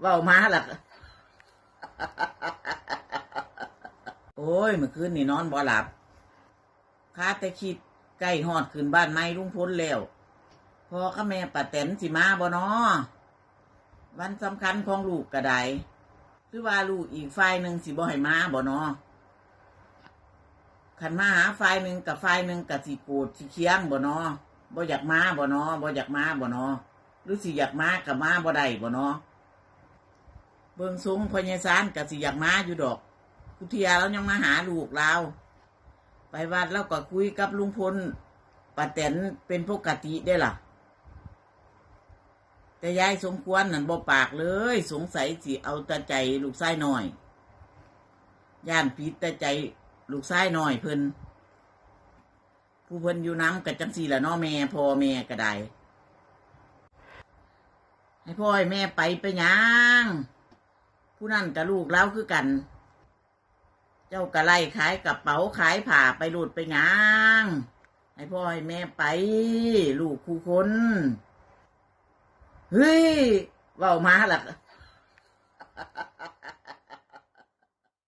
เว้ามาล่ะโอ้ยเมื่อคืนนี่นอนบ่หลับคาแต่คิดใกล้ฮอดขึ้นบ้านไม้ลุงพ้นแล้วพอกับแม่ป้าแตนสิมาบ่นอวันสำคัญของลูกก็ได้หรือว่าลูกอีกฝ่ายหนึ่งสิบ่ให้มาบ่นอขันมาหาฝ่ายหนึ่งกับฝ่ายหนึ่งกับสิโกรธสิเคียงบ่นอบ่อยากมาบ่นอบ่อยากมาบ่นอหรือสิอยากมากับมาบ่ได้บ่นอ เบิ่งสูงพญาสารกับสิอยากมาอยู่ดอก กุเทียแล้วยังมาหาลูกเราไปวัดแล้วก็คุยกับลุงพลป้าแตนเป็นปกติได้ล่ะ แต่ยายสมควรนั่นบ่ปากเลย สงสัยสิเอาต่ใจลูกชายหน่อย ย่านผิดต่ใจลูกชายหน่อยเพิ่นผู้เพิ่นอยู่น้ำกับจังสีละน้อแม่พ่อแม่ก็ได้ให้พ่อให้แม่ไปไปยัง ผู้นั่นกับลูกเราคือกัน เจ้ากะไล่ขายกระเป๋าขายผ่าไปหลุดไปงางให้พ่อให้แม่ไป ลูกคู่คน เฮ้ยเว้ามาล่ะ